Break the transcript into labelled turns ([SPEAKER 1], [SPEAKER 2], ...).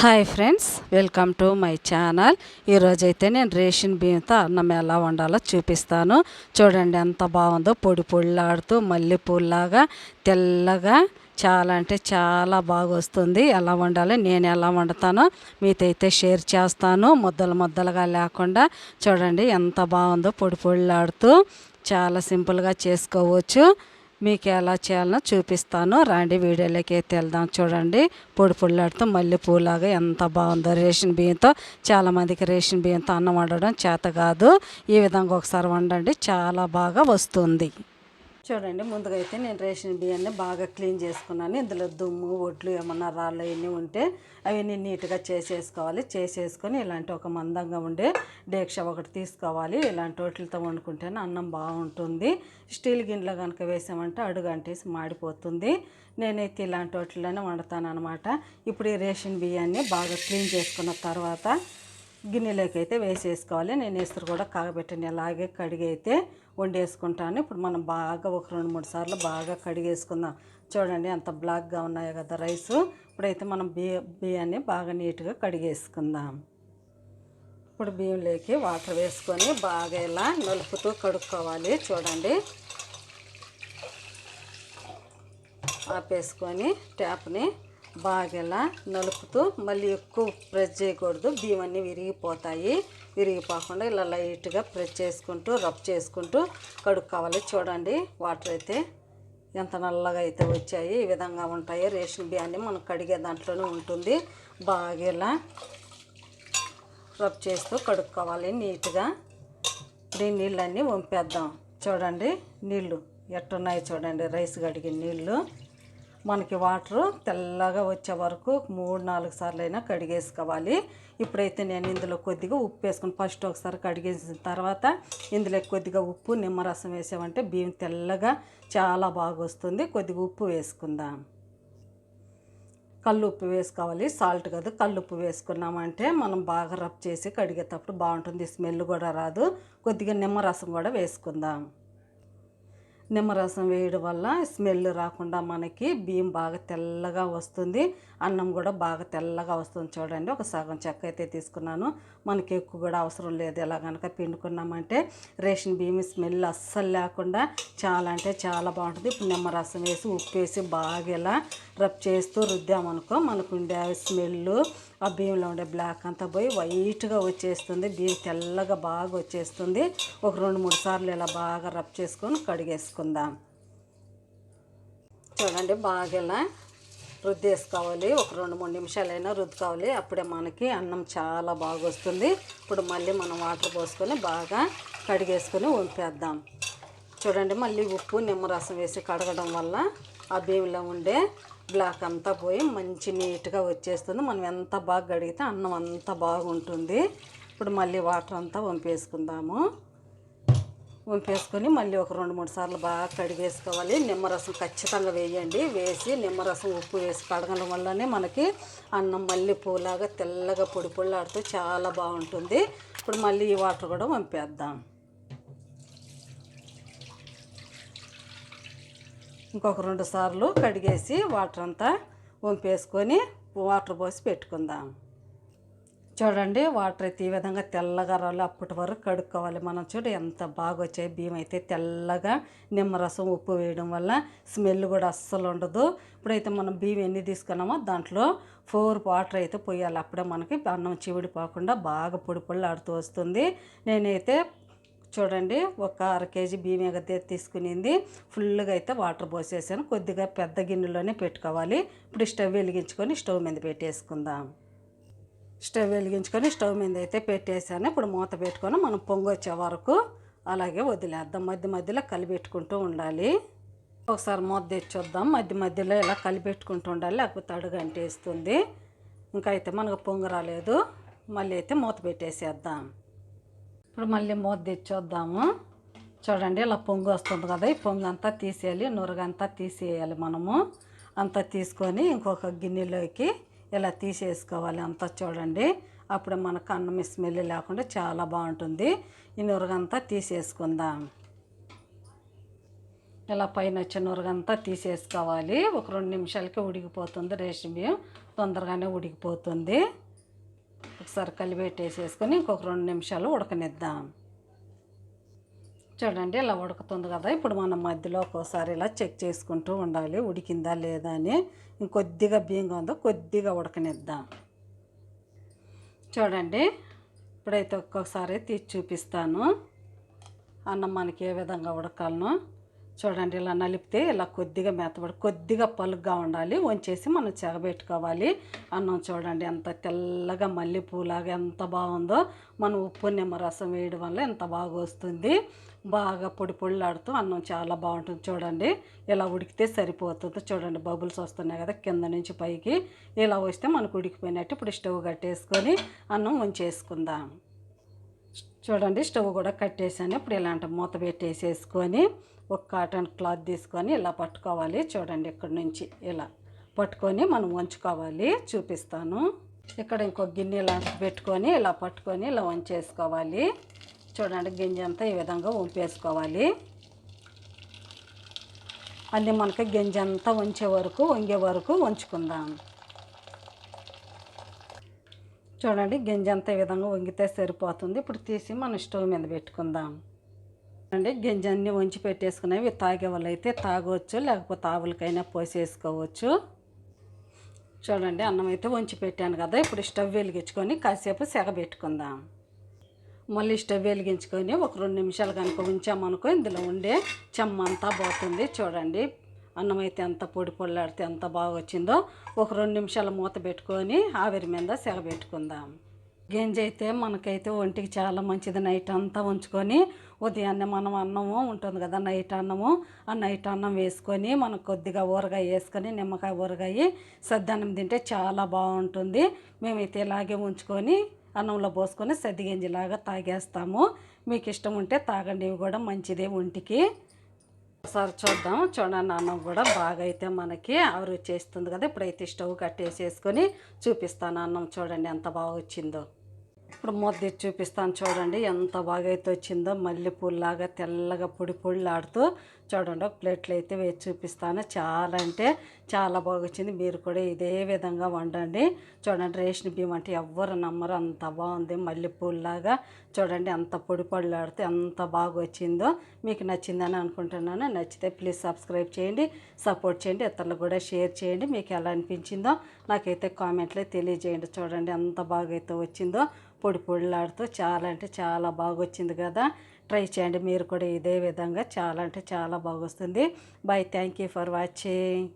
[SPEAKER 1] Hi friends welcome to my channel. ఈరోజైతే నేను ration బియ్యంతో అన్నం ఎలా వండాలో చూపిస్తాను. చూడండి ఎంత బాగుందో పొడి పొడిలాడుతూ మల్లెపూలాగా తెల్లగా చాలా అంటే చాలా బాగా వస్తుంది. ఎలా వండాలో నేను ఎలా వండుతానో మీతో అయితే షేర్ చేస్తాను. ముద్దలు ముద్దలుగా లేకుండా చూడండి ఎంత బాగుందో పొడి పొడిలాడుతూ చాలా సింపుల్గా చేసుకోవచ్చు. మీకు ఎలా చేయాలనో చూపిస్తాను. రాండి వీడియోలోకి అయితే వెళ్దాం. చూడండి పొడి పొడిలాడుతూ మళ్ళీ పూలాగా ఎంత బాగుందో. రేషన్ బియ్యంతో చాలామందికి రేషన్ బియ్యంతో అన్నం వండడం చేత కాదు. ఈ విధంగా ఒకసారి వండండి చాలా బాగా వస్తుంది. చూడండి ముందుగా అయితే నేను రేషన్ బియ్యాన్ని బాగా క్లీన్ చేసుకున్నాను. ఇందులో దుమ్ము ఒట్లు ఏమన్నా రాళ్ళు అవన్నీ ఉంటే అవన్నీ నీట్గా చేసేసుకోవాలి. చేసేసుకొని ఇలాంటి ఒక మందంగా ఉండే డేక్ష ఒకటి తీసుకోవాలి. ఇలాంటి వాటితో వండుకుంటేనే అన్నం బాగుంటుంది. స్టీల్ గిన్నెలో కనుక వేసామంటే అడుగు అంటేసి మాడిపోతుంది. నేనైతే ఇలాంటి వాటిలోనే వండుతాను అనమాట ఇప్పుడు ఈ రేషన్ బియ్యాన్ని బాగా క్లీన్ చేసుకున్న తర్వాత గిన్నెలోకి అయితే వేసేసుకోవాలి. నేను ఇసురు కూడా కాగబెట్టండి. అలాగే కడిగి అయితే వండేసుకుంటాను. ఇప్పుడు మనం బాగా ఒక రెండు మూడు సార్లు బాగా కడిగేసుకుందాం. చూడండి అంత బ్లాక్గా ఉన్నాయో కదా రైస్. ఇప్పుడైతే మనం బియ్య బియ్యాన్ని బాగా నీట్గా కడిగేసుకుందాం. ఇప్పుడు బియ్యంలోకి వాటర్ వేసుకొని బాగా ఇలా నలుపుతూ కడుక్కోవాలి. చూడండి. ఆపేసుకొని ట్యాప్ని బాగా ఇలా నలుపుతూ మళ్ళీ ఎక్కువ ప్రెస్ చేయకూడదు. బియ్యం అన్నీ విరిగిపోతాయి. విరిగిపోకుండా ఇలా లైట్గా ప్రెస్ చేసుకుంటూ రబ్ చేసుకుంటూ కడుక్కోవాలి చూడండి వాటర్ అయితే ఎంత నల్లగా అయితే వచ్చాయి. ఈ విధంగా ఉంటాయి. రేషన్ బియ్యాన్ని మనం కడిగే దాంట్లోనే ఉంటుంది. బాగా ఇలా రబ్ చేస్తూ కడుక్కోవాలి నీట్గా ఇప్పుడు ఈ నీళ్ళన్నీ వంపేద్దాం. చూడండి నీళ్ళు ఎట్టున్నాయి చూడండి. రైస్ కడిగిన నీళ్ళు. మనకి వాటరు తెల్లగా వచ్చే వరకు మూడు నాలుగు సార్లు అయినా కడిగేసుకోవాలి. ఇప్పుడైతే నేను ఇందులో కొద్దిగా ఉప్పు వేసుకుని ఫస్ట్ ఒకసారి కడిగేసిన తర్వాత ఇందులో కొద్దిగా ఉప్పు నిమ్మరసం వేసామంటే బియ్యం తెల్లగా చాలా బాగా వస్తుంది. కొద్దిగా ఉప్పు వేసుకుందాం. కళ్ళు ఉప్పు వేసుకోవాలి. సాల్ట్ కాదు కళ్ళు ఉప్పు వేసుకున్నామంటే మనం బాగా రబ్ చేసి కడిగేటప్పుడు బాగుంటుంది. స్మెల్ కూడా రాదు. కొద్దిగా నిమ్మరసం కూడా వేసుకుందాం. నిమ్మరసం వేయడం వల్ల స్మెల్ రాకుండా మనకి బియ్యం బాగా తెల్లగా వస్తుంది. అన్నం కూడా బాగా తెల్లగా వస్తుంది చూడండి. ఒక సగం చెక్క అయితే తీసుకున్నాను. మనకి ఎక్కువ కూడా అవసరం లేదు. ఎలా కనుక పిండుకున్నామంటే రేషన్ బియ్యం స్మెల్ అస్సలు లేకుండా చాలా అంటే చాలా బాగుంటుంది. ఇప్పుడు నిమ్మరసం వేసి ఉప్పు వేసి బాగా ఇలా రబ్ చేస్తూ రుద్దామనుకో మనకు ఉండే స్మెల్ ఆ బియ్యంలో ఉండే బ్లాక్ అంతా పోయి వైట్గా వచ్చేస్తుంది. బియ్యం తెల్లగా బాగా వచ్చేస్తుంది. ఒక రెండు మూడు సార్లు ఇలా బాగా రబ్ చేసుకొని కడిగేసుకుందాం చూడండి బాగా ఇలా రుద్దేసుకోవాలి. ఒక రెండు మూడు నిమిషాలైనా రుద్దుకోవాలి. అప్పుడే మనకి అన్నం చాలా బాగా వస్తుంది ఇప్పుడు మళ్ళీ మనం వాటర్ పోసుకొని బాగా కడిగేసుకొని వంపేద్దాం. చూడండి మళ్ళీ ఉప్పు నిమ్మరసం వేసి కడగడం వల్ల ఆ బియ్యంలో ఉండే బ్లాక్ అంతా పోయి మంచి నీట్గా వచ్చేస్తుంది. మనం ఎంత బాగా కడిగితే అన్నం అంత బాగుంటుంది. ఇప్పుడు మళ్ళీ వాటర్ అంతా వంపేసుకుందాము. వంపేసుకొని మళ్ళీ ఒక రెండు మూడు సార్లు బాగా కడిగేసుకోవాలి నిమ్మరసం ఖచ్చితంగా వేయండి. వేసి నిమ్మరసం ఉప్పు వేసి కడగడం వల్లనే మనకి అన్నం మళ్ళీ పూలాగా తెల్లగా పొడి పొళ్ళాడుతూ చాలా బాగుంటుంది. ఇప్పుడు మళ్ళీ ఈ వాటర్ కూడా వంపేద్దాం. ఇంకొక రెండు సార్లు కడిగేసి వాటర్ అంతా వంపేసుకొని వాటర్ పోసి పెట్టుకుందాం. చూడండి వాటర్ అయితే ఈ విధంగా తెల్లగా రాళ్ళు అప్పటి వరకు కడుక్కోవాలి మనం. చూడు ఎంత బాగా వచ్చాయి బియ్యం అయితే తెల్లగా నిమ్మరసం ఉప్పు వేయడం వల్ల స్మెల్ కూడా అస్సలు ఉండదు. ఇప్పుడైతే మనం బియ్యం ఎన్ని తీసుకున్నామో దాంట్లో ఫోర్ వాటర్ అయితే పోయాలి. అప్పుడే మనకి అన్నం చివిడిపోకుండా బాగా పొడి పొడి ఆడుతూ వస్తుంది. నేనైతే చూడండి ఒక అర కేజీ బియ్యం ఎగతే తీసుకునింది. ఫుల్గా అయితే వాటర్ పోసేసాను. కొద్దిగా పెద్ద గిన్నెలోనే పెట్టుకోవాలి. ఇప్పుడు స్టవ్ వెలిగించుకొని స్టవ్ మీద పెట్టేసుకుందాం. స్టవ్ వెలిగించుకొని స్టవ్ మీద అయితే పెట్టేసాను ఇప్పుడు మూత పెట్టుకొని మనం పొంగొచ్చే వరకు అలాగే వదిలేద్దాం. మధ్య మధ్యలో కలిపెట్టుకుంటూ ఉండాలి. ఒకసారి మూత తెచ్చొద్దాం. మధ్య మధ్యలో ఇలా కలిపెట్టుకుంటూ ఉండాలి లేకపోతే అడుగు అంటేస్తుంది. ఇంకా అయితే మనకు పొంగు రాలేదు. మళ్ళీ అయితే మూత పెట్టేసేద్దాం. ఇప్పుడు మళ్ళీ మూత తెచ్చొద్దాము. చూడండి ఇలా పొంగు వస్తుంది కదా ఈ పొంగు అంతా తీసేయాలి నురగంతా తీసేయాలి మనము. అంతా తీసుకొని ఇంకొక గిన్నెలోకి ఇలా తీసేసుకోవాలి అంతా చూడండి. అప్పుడు మనకు అన్నం స్మెల్ లేకుండా చాలా బాగుంటుంది. ఈ నురగంతా తీసేసుకుందాం. ఇలా పైన వచ్చే నురగంతా తీసేసుకోవాలి. ఒక రెండు నిమిషాలకి ఉడికిపోతుంది రేషన్ బియ్యం తొందరగానే ఉడికిపోతుంది. ఒకసారి కలిపెట్టేసేసుకొని ఇంకొక రెండు నిమిషాలు ఉడకనిద్దాం. చూడండి ఇలా ఉడుకుతుంది కదా. ఇప్పుడు మనం మధ్యలో ఒక్కోసారి ఇలా చెక్ చేసుకుంటూ ఉండాలి. ఉడికిందా లేదా అని ఇంకొద్దిగా బియ్యంగా ఉందో కొద్దిగా ఉడకనిద్దాం. చూడండి ఇప్పుడైతే ఒక్కొక్కసారి తీసి చూపిస్తాను. అన్నం మనకి ఏ విధంగా ఉడకాలనో చూడండి ఇలా నలిపితే ఇలా కొద్దిగా మెత్తబడి కొద్దిగా పలుగ్గా ఉండాలి. వంచేసి మనం చెగబెట్టుకోవాలి. అన్నం చూడండి ఎంత తెల్లగా మల్లెపూలాగా ఎంత బాగుందో. మనం ఉప్పు నిమ్మరసం వేయడం వల్ల ఎంత బాగా వస్తుంది. బాగా పొడి పొడిలాడుతూ అన్నం చాలా బాగుంటుంది. చూడండి ఇలా ఉడికితే సరిపోతుంది చూడండి బబుల్స్ వస్తున్నాయి కదా కింద నుంచి పైకి. ఇలా వస్తే మనకు ఉడికిపోయినట్టు ఇప్పుడు స్టవ్ కట్టేసుకొని అన్నం వంచేసుకుందాం చూడండి స్టవ్ కూడా కట్టేసాను ఇప్పుడు ఇలాంటి మూత పెట్టేసేసుకొని ఒక కాటన్ క్లాత్ తీసుకొని ఇలా పట్టుకోవాలి. చూడండి ఇక్కడ నుంచి ఇలా పట్టుకొని మనం వంచుకోవాలి చూపిస్తాను. ఇక్కడ ఇంకో గిన్నె ఇలా పెట్టుకొని ఇలా పట్టుకొని ఇలా వంచేసుకోవాలి చూడండి గింజ అంతా ఈ విధంగా వంపేసుకోవాలి అన్నీ మనకి గింజ అంతా వంచే వరకు వంగే వరకు వంచుకుందాం. చూడండి గింజ అంతా ఈ విధంగా వంగితే సరిపోతుంది. ఇప్పుడు తీసి మనం స్టవ్ మీద పెట్టుకుందాం. అండి గింజ అన్నీ వంచి పెట్టేసుకునేవి తాగే వాళ్ళు అయితే తాగవచ్చు లేకపోతే ఆవులకైనా పోసేసుకోవచ్చు. చూడండి అన్నం అయితే వంచి పెట్టాను కదా ఇప్పుడు స్టవ్ వెలిగించుకొని కాసేపు సెగ పెట్టుకుందాం. మళ్ళీ స్టవ్ వెలిగించుకొని ఒక రెండు నిమిషాలు కనుక ఉంచామనుకో ఇందులో ఉండే చెమ్మ అంతా పోతుంది. చూడండి అన్నం అయితే ఎంత పొడి పొళ్ళాడితే ఎంత బాగా వచ్చిందో. ఒక రెండు నిమిషాలు మూత పెట్టుకొని ఆవిరి మీద సెగ పెట్టుకుందాం. గింజ అయితే మనకైతే ఒంటికి చాలా మంచిది. నైట్ అంతా ఉంచుకొని ఉదయాన్నే మనం అన్నము ఉంటుంది కదా నైట్ అన్నము. ఆ నైట్ అన్నం వేసుకొని మనం కొద్దిగా ఊరగాయ వేసుకొని నిమ్మకాయ ఊరగాయ సద్దన్నం తింటే చాలా బాగుంటుంది. మేమైతే ఇలాగే ఉంచుకొని అన్నంలో పోసుకొని సద్దిగింజలాగా తాగేస్తాము. మీకు ఇష్టం ఉంటే తాగండి ఇవి కూడా మంచిదే ఒంటికి. ఒకసారి చూద్దాం. చూడండి అన్నం కూడా బాగా అయితే మనకి ఆరు వచ్చేస్తుంది కదా. ఇప్పుడైతే స్టవ్ కట్టేసేసుకొని చూపిస్తాను అన్నం చూడండి ఎంత బాగా వచ్చిందో. ఇప్పుడు మొద్దు చూపిస్తాను చూడండి ఎంత బాగా అయితే వచ్చిందో. మల్లెపూలాగా తెల్లగా పొడి పొడిలాడుతూ చూడండి ఒక ప్లేట్లో అయితే వేసి చూపిస్తాను. చాలా అంటే చాలా బాగా వచ్చింది మీరు కూడా ఇదే విధంగా వండండి. చూడండి రేషన్ బియ్యం అంటే ఎవ్వరు నమ్మరు. అంత బాగుంది. మల్లెపూలాగా చూడండి ఎంత పొడి పళ్ళాడితే ఎంత బాగా వచ్చిందో మీకు నచ్చిందని అనుకుంటున్నాను. నచ్చితే ప్లీజ్ సబ్స్క్రైబ్ చేయండి సపోర్ట్ చేయండి ఇతరులు కూడా షేర్ చేయండి. మీకు ఎలా అనిపించిందో నాకైతే కామెంట్లో తెలియజేయండి. చూడండి ఎంత బాగా అయితే వచ్చిందో పొడి పొడిలాడుతూ చాలా అంటే చాలా బాగా వచ్చింది కదా. ట్రై చేయండి. మీరు కూడా ఇదే విధంగా చాలా అంటే చాలా బాగా వస్తుంది థ్యాంక్ యూ ఫర్ వాచింగ్